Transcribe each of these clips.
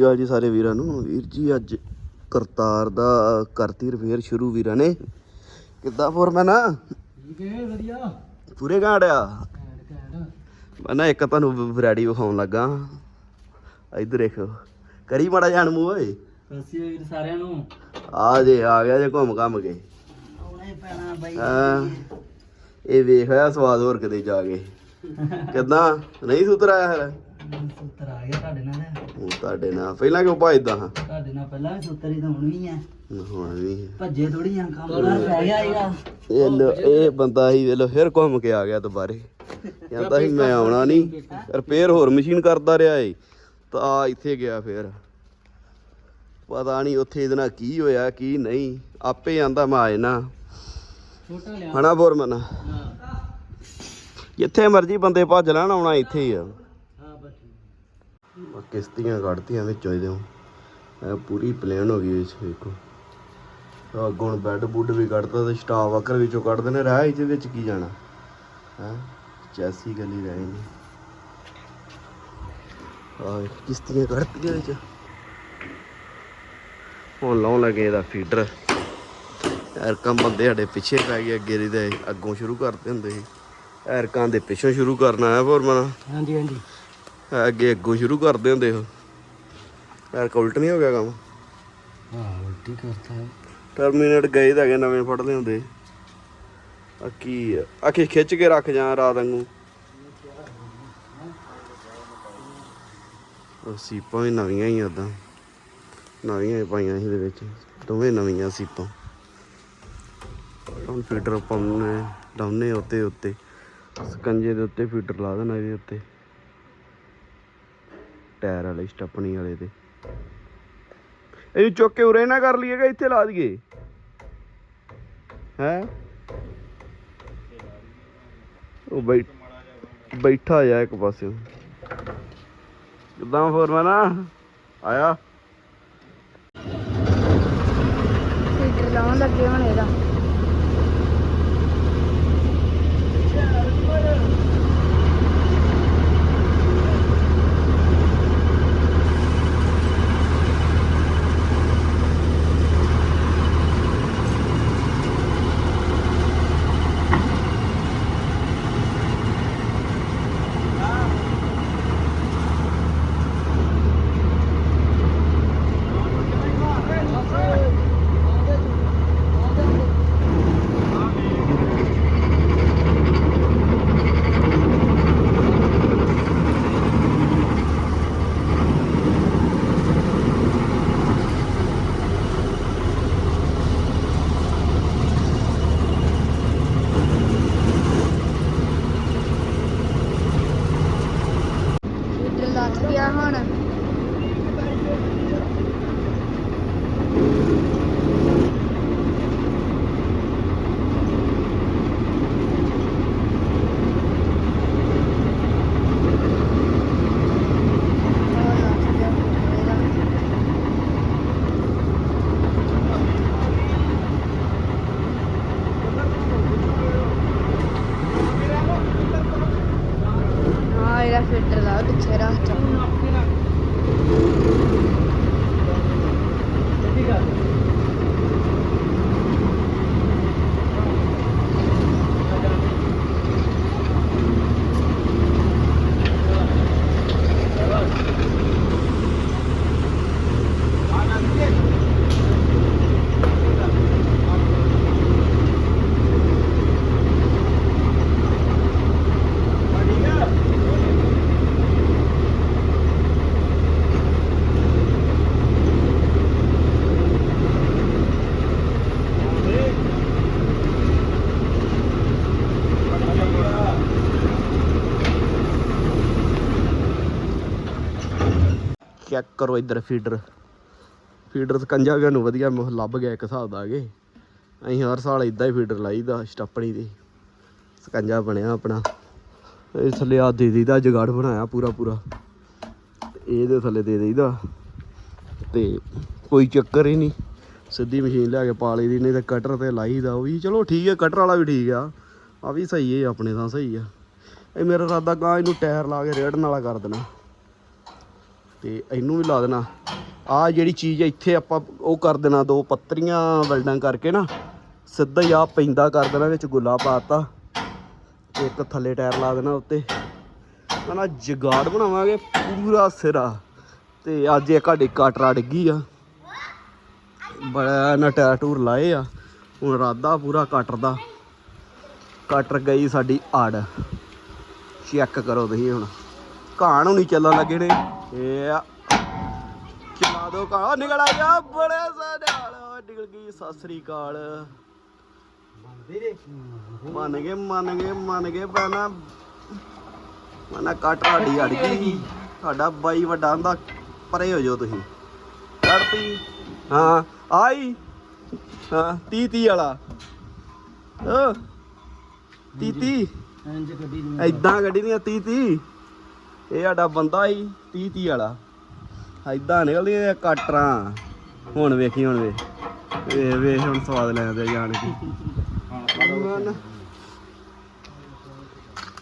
ਜੀ ਜੀ ਸਾਰੇ ਵੀਰਾਂ ਨੂੰ। ਵੀਰ ਜੀ ਅੱਜ ਕਰਤਾਰ ਦਾ ਕਰਤੀ ਰਿਪੇਅਰ ਸ਼ੁਰੂ ਵੀਰਾਂ ਨੇ। ਕਿੱਦਾਂ ਫੋਰਮੈਨ ਆ? ਠੀਕ ਹੈ ਵਧੀਆ। ਪੂਰੇ ਘੈਂਟ ਘੈਂਟ ਮੈਂ ਨਾ ਇੱਕ ਤੁਹਾਨੂੰ ਵੈਰਾਈਟੀ ਵਿਖਾਉਣ ਲੱਗਾ। ਇੱਧਰ ਦੇਖੋ। ਕਰੀ ਮਾੜਾ ਜਾਣ ਮੂੰਹ ਓਏ। ਸਸੀ ਵੀਰ ਸਾਰਿਆਂ ਨੂੰ। ਆ ਜੇ ਆ ਗਿਆ ਜੇ ਘੁੰਮ ਘੰਮ ਕੇ। ਆਉਣਾ ਹੀ ਪੈਣਾ ਬਾਈ। ਹਾਂ। ਇਹ ਵੇਖ ਸਵਾਦ ਹੋਰ ਕਿਤੇ ਜਾ ਕੇ। ਕਿੱਦਾਂ? ਨਹੀਂ ਸੁਤਰ ਆਇਆ ਫਿਰ ਸੁੱਤਰ ਆ ਗਿਆ ਤੁਹਾਡੇ ਨਾਲ ਉਹ ਤੁਹਾਡੇ ਨਾਲ। ਪਹਿਲਾਂ ਕਿਉਂ ਭਜਦਾ ਹਾਂ ਤੁਹਾਡੇ ਨਾਲ ਪਹਿਲਾਂ ਵੀ ਸੁੱਤਰ ਤਾਂ ਹੁਣ ਵੀ ਆ। ਹੁਣ ਵੀ ਭੱਜੇ ਥੋੜੀ ਆ ਕੰਮ ਕਰ ਰਹਿ ਗਿਆ ਹੈਗਾ। ਇਹ ਲੋ- ਇਹ ਬੰਦਾ ਹੀ ਵੇਲੋ ਫਿਰ ਘੁੰਮ ਕੇ ਆ ਗਿਆ ਦੁਬਾਰੇ। ਕਹਿੰਦਾ ਸੀ ਮੈਂ ਆਉਣਾ ਨਹੀਂ। ਰਿਪੇਅਰ ਹੋਰ ਮਸ਼ੀਨ ਕਰਦਾ ਰਿਹਾ ਏ। ਤਾਂ ਆ ਇੱਥੇ ਗਿਆ ਫਿਰ। ਪਤਾ ਨਹੀਂ ਉੱਥੇ ਇਹਦੇ ਨਾਲ ਕੀ ਹੋਇਆ ਕੀ ਨਹੀਂ। ਆਪੇ ਆਂਦਾ ਮੈਂ ਆ ਜਾਣਾ। ਛੋਟਾ ਲਿਆ ਹਨਾ ਬੋਰਮਨ? ਜਿੱਥੇ ਮਰਜ਼ੀ ਬੰਦੇ ਭੱਜ ਲੈਣ ਆਉਣਾ ਇੱਥੇ ਹੀ ਆ। ਕਿਸ਼ਤੀਆਂ ਕੱਢਤੀਆਂ ਵਿੱਚੋਂ ਇਹਦੇ ਇਹ ਪੂਰੀ ਪਲੇਨ ਹੋ ਗਈ ਇਸ ਵੇਖੋ। ਅੱਗੋਂ ਹੁਣ ਬੈੱਡ ਬੁੱਡ ਵੀ ਕੱਢਤਾ ਤੇ ਸਟਾਫ ਵਕਰ ਵਿੱਚੋਂ ਕੱਢਦੇ ਨੇ, ਰਹਿ ਇਹਦੇ ਵਿੱਚ ਕੀ ਜਾਣਾ? ਹੈ? ਚੈਸੀ ਗਲੀ ਰਹਿ ਨਹੀਂ ਆਹ ਕਿਸ਼ਤੀਆਂ ਕੱਢਤੀਆਂ ਵਿੱਚ। ਹੁਣ ਲਾਉਣ ਲੱਗੇ ਇਹਦਾ ਫੀਡਰ ਐਰਕਾਂ ਬੰਦੇ ਸਾਡੇ ਪਿੱਛੇ ਪੈ ਗਏ, ਅੱਗੇ ਦੇ ਅੱਗੋਂ ਸ਼ੁਰੂ ਕਰਦੇ ਹੁੰਦੇ ਸੀ। ਐਰਕਾਂ ਦੇ ਪਿੱਛੋਂ ਸ਼ੁਰੂ ਕਰਨਾ ਹੈ ਫੋਰਮਨ ਹਾਂਜੀ ਹਾਂਜੀ। ਅੱਗੇ ਅੱਗੋਂ ਸ਼ੁਰੂ ਕਰਦੇ ਹੁੰਦੇ ਹੋ ਯਾਰ ਉਲਟ ਨਹੀਂ ਹੋ ਗਿਆ ਕੰਮ? ਹਾਂ ਉਲਟੀ ਕਰਤਾ ਹੈ। ਟਰਮੀਨੇਟ ਗਏ ਤਾਂ ਹੈਗੇ ਨਵੇਂ ਫੜਦੇ ਹੁੰਦੇ। ਆ ਕੀ ਆ? ਆਹ ਖਿ- ਖਿੱਚ ਕੇ ਰੱਖ ਜਾਂ ਰਾਤ ਵਾਂਗੂ। ਉਹ ਸੀਪਾਂ ਵੀ ਨਵੀਆਂ ਹੀ ਉਦਾਂ ਨਵੀਆਂ ਹੀ ਪਾਈਆਂ ਸੀ ਇਹਦੇ ਵਿੱਚ। ਦੋਵੇਂ ਨਵੀਆਂ ਸੀਪਾਂ। ਹੁਣ ਫੀਡਰ ਪਾਉਣੇ ਡਾਉਨੇ ਉੱਤੇ ਉੱਤੇ। ਸਕੰਜੇ ਦੇ ਉੱਤੇ ਫੀਡਰ ਲਾ ਦੇਣਾ ਇਹਦੇ ਉੱਤੇ। ਟਾਇਰ ਵਾਲੇ, ਸਟੱਪਣੀ ਵਾਲੇ ਤੇ। ਇਹਨੂੰ ਚੁੱਕ ਕੇ ਉਰੇ ਨਾ ਕਰ ਲਈਏਗਾ ਇੱਥੇ ਲਾ ਦਈਏ? ਹੈ? ਉਹ ਬੈਠ ਬੈਠਾ ਜਾ ਇੱਕ ਪਾਸੇ। ਕਿਦਾਂ ਫੋਰਮੈਨ ਆਇਆ। ਫਿਲਟਰ ਲਾਉਣ ਲੱਗੇ ਹੁਣ ਇਹਦਾ। ਕਰੋ ਇੱਧਰ ਫੀਡਰ ਫੀਡਰ ਸਕੰਜਾ ਵੀ ਸਾਨੂੰ ਵਧੀਆ ਲੱਭ ਗਿਆ ਇੱਕ ਹਿਸਾਬ ਦਾ ਅਗੇ। ਅਸੀਂ ਹਰ ਸਾਲ ਇਦਾਂ ਹੀ ਫੀਡਰ ਲਾਈਦਾ, ਸਟੱਪਣੀ ਦੀ। ਸਕੰਜਾ ਬਣਿਆ ਆਪਣਾ। ਇਹ ਥੱਲੇ ਆ ਦੇ ਦੇਈਦਾ, ਜਗਾੜ ਬਣਾਇਆ ਪੂਰਾ ਪੂਰਾ। ਇਹਦੇ ਥੱਲੇ ਦੇ ਦੇਈਦਾ। ਤੇ ਕੋਈ ਚੱਕਰ ਹੀ ਨਹੀਂ। ਸਿੱਧੀ ਮਸ਼ੀਨ ਲਿਆ ਕੇ ਪਾ ਲਈ ਦੀ, ਨਹੀਂ ਤੇ ਕਟਰ ਤੇ ਲਾਈਦਾ ਉਹ ਵੀ। ਚਲੋ ਠੀਕ ਹੈ ਕਟਰ ਵਾਲਾ ਵੀ ਠੀਕ ਆ। ਆ ਵੀ ਸਹੀ ਹੈ, ਆਪਣੇ ਤਾਂ ਸਹੀ ਆ। ਇਹ ਮੇਰਾ ਇਰਾਦਾ ਕਾਂ ਇਹਨੂੰ ਟਾਇਰ ਲਾ ਕੇ ਰੇੜਨ ਵਾਲਾ ਕਰ ਦੇਣਾ। ਤੇ ਇਹਨੂੰ ਵੀ ਲਾ ਦੇਣਾ। ਆ ਜਿਹੜੀ ਚੀਜ਼ ਇੱਥੇ ਆਪਾਂ ਉਹ ਕਰ ਦੇਣਾ, ਦੋ ਪੱਤਰੀਆਂ ਵੈਲਡਾਂ ਕਰਕੇ ਨਾ। ਸਿੱਧਾ ਹੀ ਆ ਪੈਂਦਾ ਕਰ ਦੇਣਾ, ਵਿੱਚ ਗੁੱਲਾ ਪਾਤਾ ਤੇ ਇੱਕ ਥੱਲੇ ਟਾਇਰ ਲਾ ਦੇਣਾ ਉੱਤੇ। ਹਨਾ ਜਗਾੜ ਬਣਾਵਾਂਗੇ ਪੂਰਾ ਸਿਰਾ। ਤੇ ਅੱਜ ਇਹ ਸਾਡੀ ਕਟਰਾ ਡਿੱਗੀ ਆ। ਬੜਾ ਨਾ ਟਾਇਰ ਟੂਰ ਲਾਏ ਆ। ਹੁਣ ਰਾਦਾ ਪੂਰਾ ਕਟਰ ਦਾ। ਕਟਰ ਗਈ ਸਾਡੀ ਆੜ। ਚੈੱਕ ਕਰੋ ਤੁਸੀਂ ਹੁਣ। ਘਾਣ ਹੁਣੀ ਚੱਲਣ ਲੱਗੇ ਨੇ। ਇਹ ਆ। ਚਲਾ ਦੋ ਘਾਣ। ਨਿਕਲ ਆਇਆ ਬੜੇ ਸਾਡਾਲ ਨਿਕਲ ਗਈ। ਸਤਿ ਸ੍ਰੀ ਅਕਾਲ। ਮੰਨ ਗਏ ਮੰਨ ਗਏ ਮੰਨ ਗਏ। ਮਨਾ ਕੱਟ ਸਾਡੀ ਅੜ ਗਈ। ਸਾਡਾ ਬਾਈ ਵੱਡਾ ਹੁੰਦਾ। ਪਰੇ ਹੋ ਜਾਓ ਤੁਸੀਂ। ਕੱਢਤੀ ਹਾਂ। ਆਈ। ਹਾਂ। 30 30 ਵਾਲਾ। ਓ 30 30 ਇੰਜ ਗੱਡੀ ਨੂੰ ਐਦਾਂ ਗੱਡੀ ਦੀਆਂ 30 30 ਇਹ ਸਾਡਾ ਬੰਦਾ ਹੀ 30 30 ਵਾਲਾ। ਐਦਾਂ ਨਿਕਲਦੀਆਂ ਇਹ ਕਟਰਾਂ। ਹੁਣ ਵੇਖੀ ਹੁਣ ਵੇ ਵੇ ਵੇ ਹੁਣ ਸਵਾਦ ਲੈਂਦੇ ਜਾਣ ਕੇ।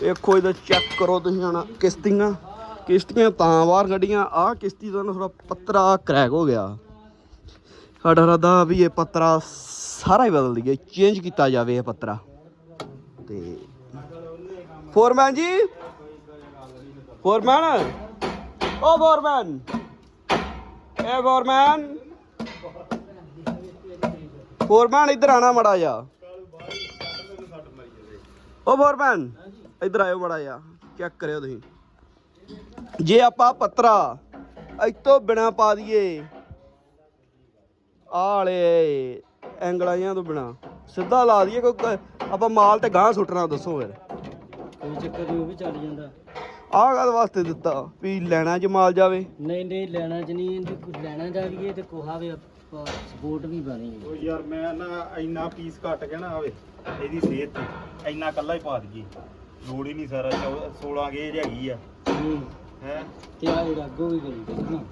ਵੇਖੋ ਇਹਦਾ ਚੈੱਕ ਕਰੋ ਤੁਸੀਂ ਹੁਣ ਕਿਸ਼ਤੀਆਂ। ਕਿਸ਼ਤੀਆਂ ਤਾਂ ਬਾਹਰ ਕੱਢੀਆਂ। ਆਹ ਕਿਸ਼ਤੀ ਦਾ ਨਾ ਥੋੜਾ ਪੱਤਰਾ ਕਰੈਕ ਹੋ ਗਿਆ। ਸਾਡਾ ਰਾਦਾ ਵੀ ਇਹ ਪੱਤਰਾ ਸਾਰਾ ਹੀ ਬਦਲ ਦਈਏ। ਚੇਂਜ ਕੀਤਾ ਜਾਵੇ ਇਹ ਪੱਤਰਾ। ਤੇ ਫੋਰਮੈਨ ਜੀ ਫੋਰਮੈਨ ਓ ਫੋਰਮੈਨ ਏ ਫੋਰਮੈਨ ਫੋਰਮੈਨ ਇੱਧਰ ਆਣਾ ਮੜਾ ਜਾ ਓ ਫੋਰਮੈਨ ਇੱਧਰ ਆਇਓ ਮੜਾ ਜਾ ਚੈੱਕ ਕਰਿਓ ਤੁਸੀਂ। ਜੇ ਆਪਾਂ ਪੱਤਰਾ ਇੱਥੋਂ ਬਿਨਾ ਪਾ ਦਈਏ ਆਲੇ ਐਂਗਲਾਂ ਜਿਹੀਆਂ ਤੋਂ ਬਿਨਾ, ਸਿੱਧਾ ਲਾ ਦਈਏ ਕੋਈ ਆਪਾਂ ਮਾਲ ਤੇ ਗਾਂ ਸੁੱਟਣਾ, ਦੱਸੋ ਫਿਰ। ਕੋਈ ਚੱਕਰ ਨਹੀਂ ਉਹ ਵੀ ਚੱਲ ਜਾਂਦਾ। ਆਹ ਗੱਲ ਵਾਸਤੇ ਦਿੱਤਾ ਵੀ ਲੈਣਾ ਚ ਮਾਲ ਜਾਵੇ। ਨਹੀਂ ਨਹੀਂ ਲੈਣਾ ਚ ਨਹੀਂ ਇਹਦੀ ਕੁਝ ਲੈਣਾ ਜਾ ਲਈਏ ਤੇ ਕੋਹਾ ਵੀ ਸਪੋਰਟ ਵੀ ਬਣੀ ਉਹ ਯਾਰ ਮੈਂ ਨਾ ਇੰਨਾ ਪੀਸ ਘੱਟ ਕੇ ਨਾ ਆਵੇ ਇਹਦੀ ਸਿਹਤ ਤੇ ਇੰਨਾ ਕੱਲਾ ਹੀ ਪਾ ਦਈਏ। ਲੋੜ ਹੀ ਨਹੀਂ ਸਾਰਾ 16 ਗੇਜ ਹੈਗੀ ਆ। ਹੂੰ। ਹੈ? ਤੇ ਆ ਇਹ ਅੱਗੋਂ ਵੀ ਕਰੀ ਦੇਖਣਾ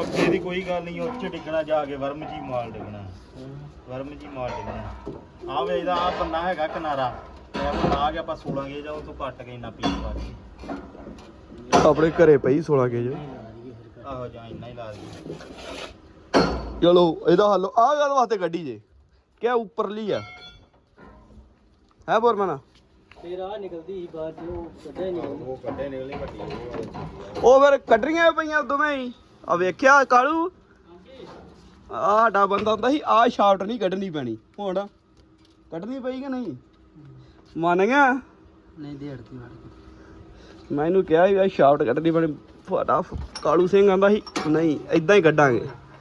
ਅੱਗੇ ਦੀ ਕੋਈ ਗੱਲ ਨਹੀਂ ਉੱਚ ਡਿੱਗਣਾ ਜਾ ਕੇ ਵਰਮ ਜੀ ਮਾਲ ਡਿੱਗਣਾ। ਵਰਮ ਜੀ ਮਾਲ ਡਿੱਗਣਾ। ਆ ਵੇ ਇਹਦਾ ਆ ਬੰਨਾ ਹੈਗਾ ਕਿਨਾਰਾ। ਉਹ ਲਾ ਕੇ ਆਪਾਂ 16 ਗੇਜ ਆ ਉਹ ਤੋਂ ਕੱਟ ਕੇ ਇੰਨਾ ਪੀਸ ਪਾ ਦਈਏ ਆਪਣੇ ਘਰੇ ਪਈ 16 ਕੇ ਜੋ ਆਹੋ ਜਾਂ ਇੰਨਾ ਹੀ ਲਾ ਦਈਏ। ਚਲੋ ਇਹਦਾ ਹੱਲ ਆਹ ਗੱਲ ਵਾਸਤੇ ਗੱਡੀ ਜੇ। ਕਿਆ ਉੱਪਰਲੀ ਆ? ਹੈ ਬੋਰਮਨਾ? ਫੇਰ ਆ ਨਿਕਲਦੀ ਸੀ ਬਾਅਦ ਚ ਉਹ ਕੱਢਿਆ ਨਹੀਂ ਉਹ ਕੱਢੇ ਨਿਕਲੀ ਵੱਡੀ ਉਹ ਉਹ ਫਿਰ ਕੱਢੀਆਂ ਪਈਆਂ ਦੋਵੇਂ ਹੀ। ਆ ਵੇਖਿਆ ਕਾਲੂ? ਆਹ ਸਾਡਾ ਬੰਦਾ ਹੁੰਦਾ ਸੀ ਆਹ ਸ਼ਾਫਟ ਨਹੀਂ ਕੱਢਣੀ ਪੈਣੀ। ਹੁਣ ਕੱਢਣੀ ਪਈ ਕਿ ਨਹੀਂ? ਮੰਨ ਗਿਆ? ਨਹੀਂ ਦੇੜਤੀ ਵੜ ਮੈਂ ਇਹਨੂੰ ਕਿਹਾ ਵੀ ਆਹ ਸ਼ਾਫਟ ਕੱਢਣੀ ਪੈਣੀ ਫਟਾ ਕਾਲੂ ਸਿੰਘ ਆਂਦਾ ਸੀ ਨਹੀਂ ਇਦਾਂ ਹੀ ਕੱਢਾਂਗੇ।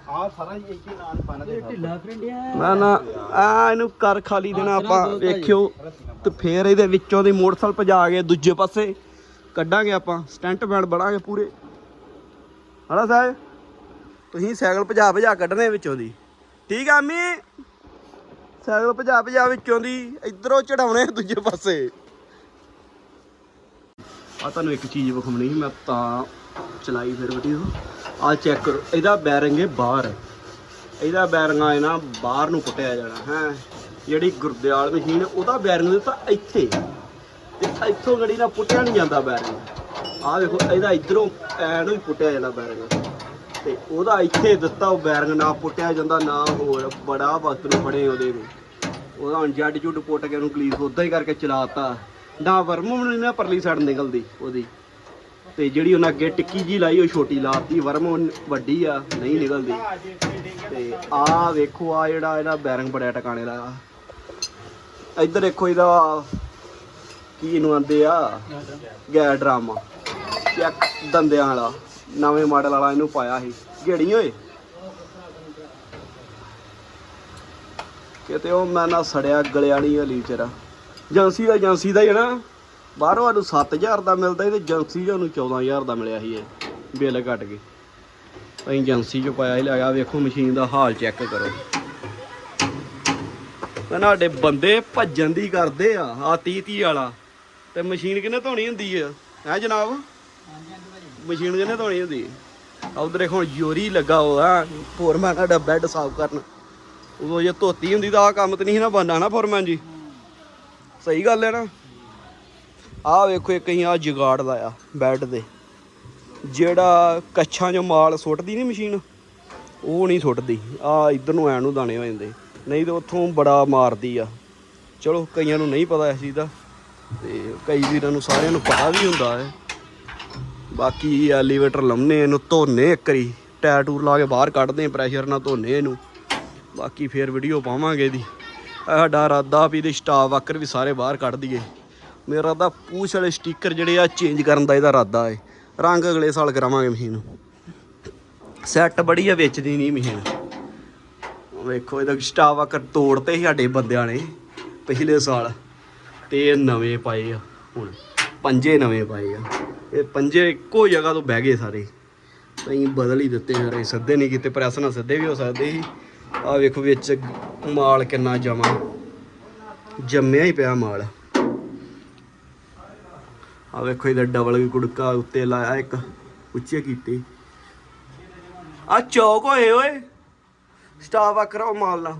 ਆ ਸਾਰਾ ਇੱਕ ਹੀ ਨਾਲ ਬੰਨ ਦੇ ਢਿੱਲਾ ਫਰੰਡਿਆ ਨਾ ਨਾ ਆ ਇਹਨੂੰ ਕਰ ਖਾਲੀ ਦੇਣਾ ਆਪਾਂ ਵੇਖਿਓ। ਤੇ ਫੇਰ ਇਹਦੇ ਵਿੱਚੋਂ ਦੀ ਮੋਟਰਸਾਈਕਲ ਭਜਾ ਕੇ ਦੂਜੇ ਪਾਸੇ ਕੱਢਾਂਗੇ ਆਪਾਂ ਸਟੈਂਟ ਬੈਂਡ ਬਣਾਂਗੇ ਪੂਰੇ। ਹਣਾ ਸਾਹਿਬ? ਤੁਸੀਂ ਸਾਈਕਲ ਭਜਾ ਭਜਾ ਕੱਢਣੇ ਵਿੱਚੋਂ ਦੀ। ਠੀਕ ਆ ਅੰਮੀ? ਸਾਈਕਲ ਭਜਾ ਭਜਾ ਵਿੱਚੋਂ ਦੀ, ਇਧਰੋਂ ਚੜਾਉਣੇ ਦੂਜੇ ਪਾਸੇ। ਆ ਤੁਹਾਨੂੰ ਇੱਕ ਚੀਜ਼ ਵਿਖਾਉਣੀ ਸੀ, ਮੈਂ ਤਾਂ ਚਲਾਈ ਫਿਰ ਵੀਡੀਓ ਆ ਚੈੱਕ ਕਰੋ, ਇਹਦਾ ਬੈਰਿੰਗ ਹੈ ਬਾਹਰ। ਇਹਦਾ ਬੈਰਿੰਗ ਆਏ ਨਾ ਬਾਹਰ ਨੂੰ ਪੁੱਟਿਆ ਜਾਣਾ, ਹੈ। ਜਿਹੜੀ ਗੁਰਦਿਆਲ ਮਸ਼ੀਨ, ਉਹਦਾ ਬੈਰਿੰਗ ਦਿੱਤਾ ਇੱਥੇ। ਤੇ ਇੱਥੋਂ ਗੜੀ ਨਾਲ ਪੁੱਟਿਆ ਨਹੀਂ ਜਾਂਦਾ ਬੈਰਿੰਗ ਆਹ ਵੇਖੋ, ਇਹਦਾ ਇਧਰੋਂ ਐ ਨੂੰ ਹੀ ਪੁੱਟਿਆ ਜਾਂਦਾ ਬੈਰਿੰਗ ਤੇ ਉਹਦਾ ਇੱਥੇ ਦਿੱਤਾ ਉਹ ਬੈਰਿੰਗ ਨਾ ਪੁੱਟਿਆ ਜਾਂਦਾ ਨਾ ਹੋਰ। ਬੜਾ ਵਕਤ ਨੂੰ ਫੜੇ ਉਹਦੇ ਨੂੰ। ਉਹਦਾ ਹੁਣ ਜੱਡ ਜੁੱਡ ਪੁੱਟ ਕੇ ਉਹਨੂੰ ਗਲੀਸ ਉਦਾਂ ਹੀ ਕਰਕੇ ਚਲਾਤਾ। ਨਾ ਵਰਮ ਨੂੰ ਨਾ ਪਰਲੀ ਸਾਈਡ ਨਿਕਲਦੀ ਉਹਦੀ। ਤੇ ਜਿਹੜੀ ਉਹਨਾਂ ਅੱਗੇ ਟਿੱਕੀ ਜੀ ਲਾਈ ਉਹ ਛੋਟੀ ਲਾਤੀ। ਵਰਮ ਵੱਡੀ ਆ ਨਹੀਂ ਨਿਕਲਦੀ। ਤੇ ਆਹ ਵੇਖੋ ਆ ਜਿਹੜਾ ਇਹਦਾ ਬੈਰਿੰਗ ਬੜਿਆ ਟਿਕਾਣੇ ਦਾ। ਇੱਧਰ ਦੇਖੋ ਇਹਦਾ ਕੀ ਇਹਨੂੰ ਆਂਦੇ ਆ? ਗੈਰ ਡਰਾਮਾ। ਚੈੱਕ ਦੰਦਿਆਂ ਵਾਲਾ। ਨਵੇਂ ਮਾਡਲ ਵਾਲਾ ਇਹਨੂੰ ਪਾਇਆ ਸੀ। ਘੇੜੀ ਓਏ। ਕਿਤੇ ਉਹ ਮੈਂ ਨਾ ਸੜਿਆ ਗਲਿਆ ਨਹੀਂ ਹਲੀ ਵਿਚਾਰਾ ਏਜੰਸੀ ਦਾ ਏਜੰਸੀ ਦਾ ਹੀ ਹੈ ਨਾ। ਬਾਹਰੋਂ ਸਾਨੂੰ 7000 ਦਾ ਮਿਲਦਾ ਸੀ ਤੇ ਏਜੰਸੀ 'ਚ 14000 ਦਾ ਮਿਲਿਆ ਸੀ ਇਹ ਬਿੱਲ ਕੱਟ ਕੇ। ਅਸੀਂ ਏਜੰਸੀ 'ਚ ਪਾਇਆ ਸੀ ਲਿਆ ਵੇਖੋ ਮਸ਼ੀਨ ਦਾ ਹਾਲ ਚੈੱਕ ਕਰੋ। ਮੈਂ ਸਾਡੇ ਬੰਦੇ ਭੱਜਣ ਦੀ ਕਰਦੇ ਆ ਆ 30 30 ਵਾਲਾ। ਤੇ ਮਸ਼ੀਨ ਕਿੰਨੇ ਧੋਣੀ ਹੁੰਦੀ ਆ? ਹੈ ਜਨਾਬ? ਮਸ਼ੀਨ ਕਿੰਨੇ ਧੋਣੀ ਹੁੰਦੀ। ਆ ਉਧਰ ਹੁਣ ਜੋਰੀ ਲੱਗਾ ਹੋਆ ਫੋਰਮੈਨ ਸਾਡਾ ਬੈੱਡ ਸਾਫ਼ ਕਰਨ। ਉਦੋਂ ਜੇ ਧੋਤੀ ਹੁੰਦੀ ਤਾਂ ਆ ਕੰਮ ਤੇ ਨਹੀਂ ਨਾ ਬਣਨਾ ਨਾ ਫੋਰਮੈਨ ਜੀ। ਸਹੀ ਗੱਲ ਹੈ ਨਾ। ਆਹ ਵੇਖੋ ਇੱਕ ਹੀ ਆ ਜਗਾੜ ਲਾਇਆ ਬੈੱਡ ਦੇ ਜਿਹੜਾ ਕੱਛਾਂ 'ਚੋਂ ਮਾਲ ਸੁੱਟਦੀ ਨਹੀਂ ਮਸ਼ੀਨ ਉਹ ਨਹੀਂ ਸੁੱਟਦੀ। ਆ ਇਧਰ ਨੂੰ ਐਨ ਨੂੰ ਦਾਣੇ ਹੋ ਜਾਂਦੇ। ਨਹੀਂ ਤੇ ਉੱਥੋਂ ਬੜਾ ਮਾਰਦੀ ਆ। ਚਲੋ ਕਈਆਂ ਨੂੰ ਨਹੀਂ ਪਤਾ ਇਸ ਚੀਜ਼ ਦਾ। ਤੇ ਕਈ ਵੀਰਾਂ ਨੂੰ ਸਾਰਿਆਂ ਨੂੰ ਪਤਾ ਵੀ ਹੁੰਦਾ ਹੈ। ਬਾਕੀ ਐਲੀਵੇਟਰ ਲਾਉਨੇ ਇਹਨੂੰ, ਧੋਨੇ ਇੱਕਰੀ ਟਾਇਰ ਟੂਰ ਲਾ ਕੇ ਬਾਹਰ ਕੱਢਦੇ ਪ੍ਰੈਸ਼ਰ ਨਾਲ ਧੋਨੇ ਇਹਨੂੰ। ਬਾਕੀ ਫੇਰ ਵੀਡੀਓ ਪਾਵਾਂਗੇ ਇਹਦੀ। ਸਾਡਾ ਇਰਾਦਾ ਵੀ ਇਹਦੇ ਸਟਾਫ ਵਾਕਰ ਵੀ ਸਾਰੇ ਬਾਹਰ ਕੱਢ ਦਈਏ। ਮੇਰਾ ਤਾਂ ਪੂਛ ਵਾਲੇ ਸਟicker ਜਿਹੜੇ ਆ ਚੇਂਜ ਕਰਨ ਦਾ ਇਹਦਾ ਇਰਾਦਾ ਏ। ਰੰਗ ਅਗਲੇ ਸਾਲ ਕਰਾਵਾਂਗੇ ਮਸ਼ੀਨ। ਸੈੱਟ ਬੜੀ ਆ, ਵੇਚਦੀ ਨਹੀਂ ਮਸ਼ੀਨ। ਵੇਖੋ, ਇਹਦਾ ਸਟਾਫ ਵਾਕਰ ਤੋੜਤੇ ਸੀ ਸਾਡੇ ਬੰਦਿਆਂ ਨੇ ਪਿਛਲੇ ਸਾਲ। ਤੇ ਨਵੇਂ ਪਾਏ ਆ ਹੁਣ। ਪੰਜੇ ਨਵੇਂ ਪਾਏ ਆ। ਇਹ ਪੰਜੇ ਇੱਕੋ ਜਗ੍ਹਾ ਤੋਂ ਬਹਿ ਗਏ ਸਾਰੇ। ਤਾਂ ਬਦਲ ਹੀ ਦਿੱਤੇ ਸਾਰੇ ਸਿੱਧੇ ਨਹੀਂ ਕੀਤੇ, ਪ੍ਰੈਸ ਨਾਲ ਸਿੱਧੇ ਵੀ ਹੋ ਸਕਦੇ ਸੀ। ਆ ਵੇਖੋ ਵਿੱਚ ਮਾਲ ਕਿੰਨਾ ਜਮਾ। ਜੰਮਿਆ ਹੀ ਪਿਆ ਮਾਲ। ਆ ਵੇਖੋ ਇਹਦਾ ਡਬਲ ਵੀ ਕੁੜਕਾ ਉੱਤੇ ਲਾਇਆ, ਇੱਕ ਉੱਚੇ ਕੀਤੇ। ਆ ਚੌਕ ਹੋਏ ਓਏ। ਸਟਾਫ ਆ ਕਰੋ ਮਾਲ ਨਾਲ।